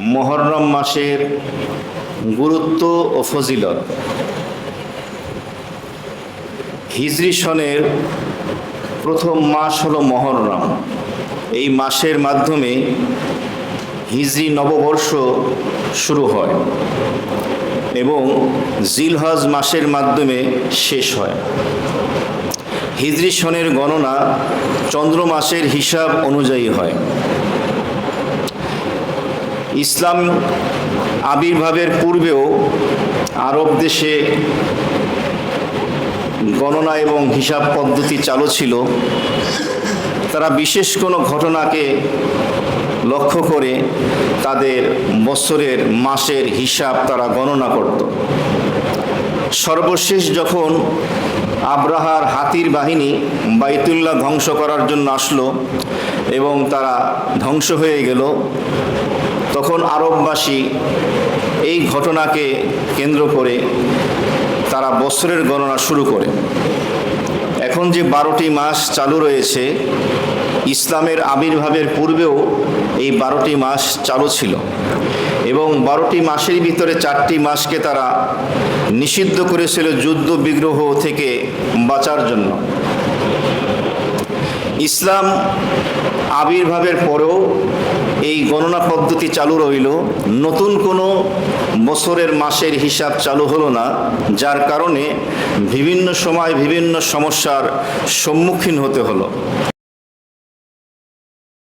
মহরম মাসের গুরুত্ব ও ফজিলত। হিজরি সনের প্রথম মাস হলো মহরম। এই মাসের মাধ্যমে হিজরি নববর্ষ শুরু হয় এবং জিলহজ মাসের মাধ্যমে শেষ হয়। হিজরি সনের গণনা চন্দ্র মাসের হিসাব অনুযায়ী হয়। ইসলাম আবির্ভাবের পূর্বেও আরব দেশে গণনা এবং হিসাব পদ্ধতি চালু ছিল। তারা বিশেষ কোনো ঘটনাকে লক্ষ্য করে তাদের বছরের মাসের হিসাব তারা গণনা করত। সর্বশেষ যখন আব্রাহার হাতির বাহিনী বাইতুল্লাহ ধ্বংস করার জন্য আসলো এবং তারা ধ্বংস হয়ে গেল তখন আরববাসী এই ঘটনাকে কেন্দ্র করে তারা বছরের গণনা শুরু করে। এখন যে বারোটি মাস চালু রয়েছে, ইসলামের আবির্ভাবের পূর্বেও এই বারোটি মাস চালু ছিল এবং বারোটি মাসের ভিতরে চারটি মাসকে তারা নিষিদ্ধ করেছিল যুদ্ধ বিগ্রহ থেকে বাঁচার জন্য। ইসলাম আবির্ভাবের পরেও এই গণনা পদ্ধতি চালু রইল। নতুন কোনো বছরের মাসের হিসাব চালু হলো না, যার কারণে বিভিন্ন সময় বিভিন্ন সমস্যার সম্মুখীন হতে হলো।